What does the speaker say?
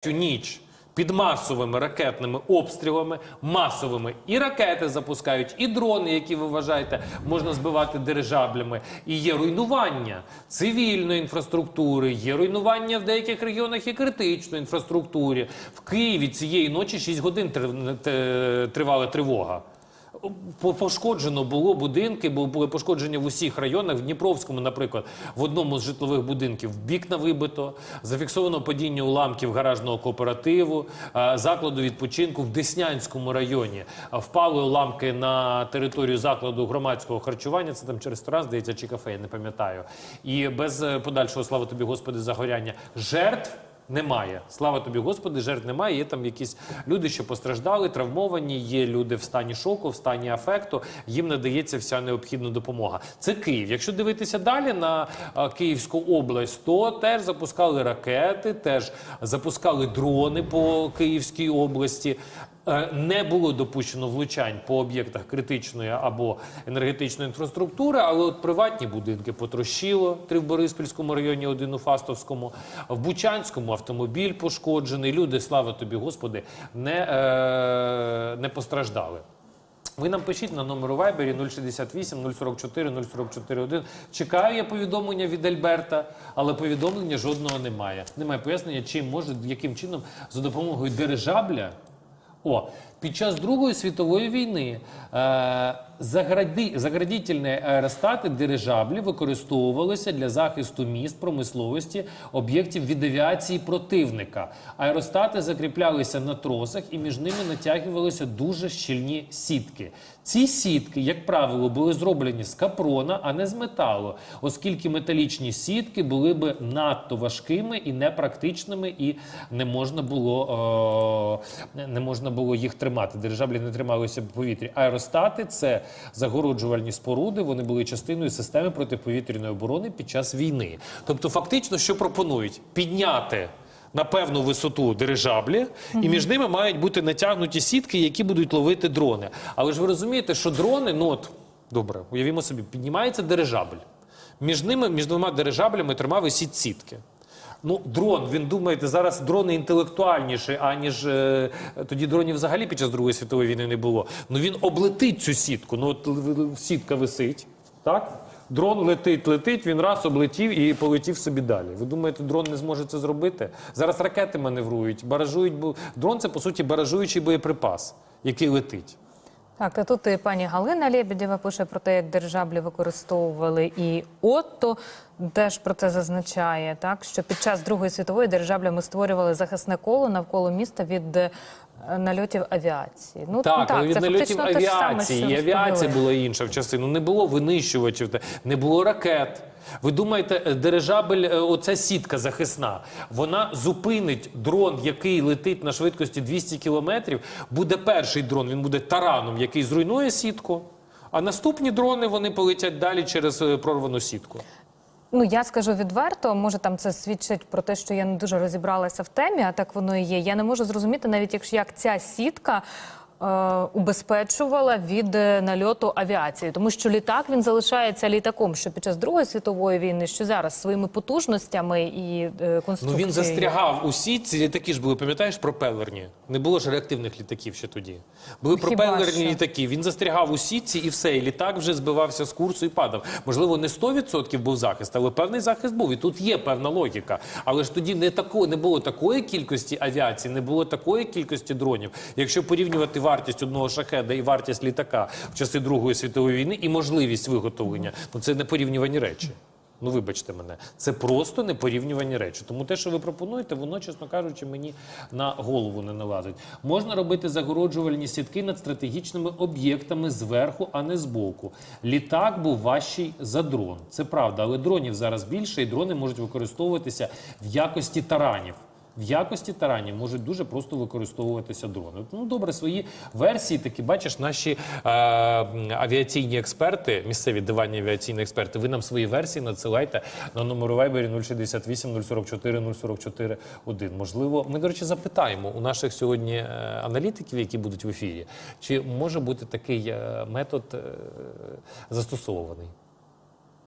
цю ніч під масовими ракетними обстрілами, масовими і ракети запускають, і дрони, які ви вважаєте, можна збивати дирижаблями. І є руйнування цивільної інфраструктури, є руйнування в деяких регіонах і критичної інфраструктури. В Києві цієї ночі 6 годин тривала тривога. По- Пошкоджено було будинки, були пошкоджені в усіх районах. В Дніпровському, наприклад, в одному з житлових будинків вікна вибито, зафіксовано падіння уламків гаражного кооперативу, е, закладу відпочинку в Деснянському районі. Впали уламки на територію закладу громадського харчування. Це там чи ресторан, здається, чи кафе, я не пам'ятаю. І без е, подальшого слава тобі, Господи, загоряння жертв. Немає. Слава тобі, Господи, жертв немає. Є там якісь люди, що постраждали, травмовані, є люди в стані шоку, в стані афекту. Їм надається вся необхідна допомога. Це Київ. Якщо дивитися далі на Київську область, то теж запускали ракети, теж запускали дрони по Київській області. Е, Не було допущено влучань по об'єктах критичної або енергетичної інфраструктури, але от приватні будинки потрощило три в Бориспільському районі, один у Фастовському, в Бучанському автомобіль пошкоджений. Люди, слава тобі, Господи, не, е, не постраждали. Ви нам пишіть на номеру Вайбері 068 044 044 1. Чекаю я повідомлення від Альберта, але повідомлення жодного немає. Немає пояснення, чим може, яким чином за допомогою дирижабля. О, під час Другої світової війни е, загради, заградітельні аеростати дирижаблі використовувалися для захисту міст, промисловості, об'єктів від авіації противника. Аеростати закріплялися на тросах і між ними натягувалися дуже щільні сітки. Ці сітки, як правило, були зроблені з капрона, а не з металу, оскільки металічні сітки були би надто важкими і непрактичними, і не можна було, е, не можна було їх тримати. Дирижаблі не трималися в повітрі. Аеростати це загороджувальні споруди. Вони були частиною системи протиповітряної оборони під час війни. Тобто, фактично, що пропонують підняти. На певну висоту дирижаблі, і між ними мають бути натягнуті сітки, які будуть ловити дрони. Але ж ви розумієте, що дрони, ну от добре, уявімо собі, піднімається дирижабль. Між ними, між двома дирижаблями трьома висіть сітки. Ну, дрон, він думаєте, зараз дрони інтелектуальніші, аніж е, тоді дронів взагалі під час Другої світової війни не було. Ну він облетить цю сітку. Ну, от сітка висить, так? Дрон летить, летить, він раз облетів і полетів собі далі. Ви думаєте, дрон не зможе це зробити? Зараз ракети маневрують, баражують. Дрон це по суті баражуючий боєприпас, який летить. Так, а тут і пані Галина Лєбедєва пише про те, як дирижаблі використовували і Отто теж про це зазначає, так що під час Другої світової дирижаблями створювали захисне коло навколо міста від е, нальотів авіації. Ну Так, але від це нальотів ж саме, авіації. І авіація була інша в частину. Не було винищувачів, не було ракет. Ви думаєте, е, дирижабель, е, оця сітка захисна, вона зупинить дрон, який летить на швидкості 200 кілометрів. Буде перший дрон, він буде тараном, який зруйнує сітку. А наступні дрони вони полетять далі через е, прорвану сітку. Ну я скажу відверто, може там це свідчить про те, що я не дуже розібралася в темі, а так воно і є. Я не можу зрозуміти, навіть якщо як ця сітка. Е, Убезпечувала від е, нальоту авіації, тому що літак він залишається літаком, що під час Другої світової війни, що зараз своїми потужностями і е, Ну він застрягав у сітці. Літаки ж були, пам'ятаєш, пропелерні. Не було ж реактивних літаків ще тоді. Були Хіба пропелерні що. літаки. Він застрягав у сітці і все. І літак вже збивався з курсу і падав. Можливо, не 100% був захист, але певний захист був. І тут є певна логіка. Але ж тоді не тако, не було такої кількості авіації, не було такої кількості дронів. Якщо порівнювати вартість одного шахеда і вартість літака в часи Другої світової війни і можливість виготовлення, ну це не порівнювані речі. Ну, вибачте мене, це просто непорівнювані речі. Тому те, що ви пропонуєте, воно, чесно кажучи, мені на голову не налазить. Можна робити загороджувальні сітки над стратегічними об'єктами зверху, а не збоку. Літак був важчий за дрон. Це правда, але дронів зараз більше, і дрони можуть використовуватися в якості таранів. В якості таранів можуть дуже просто використовуватися дрони. Ну добре, свої версії такі бачиш, наші е, авіаційні експерти, місцеві диванні авіаційні експерти. Ви нам свої версії надсилайте на номеру Viber 068 044 044 1. Можливо, ми до речі запитаємо у наших сьогодні е, аналітиків, які будуть в ефірі, чи може бути такий е, метод е, застосований.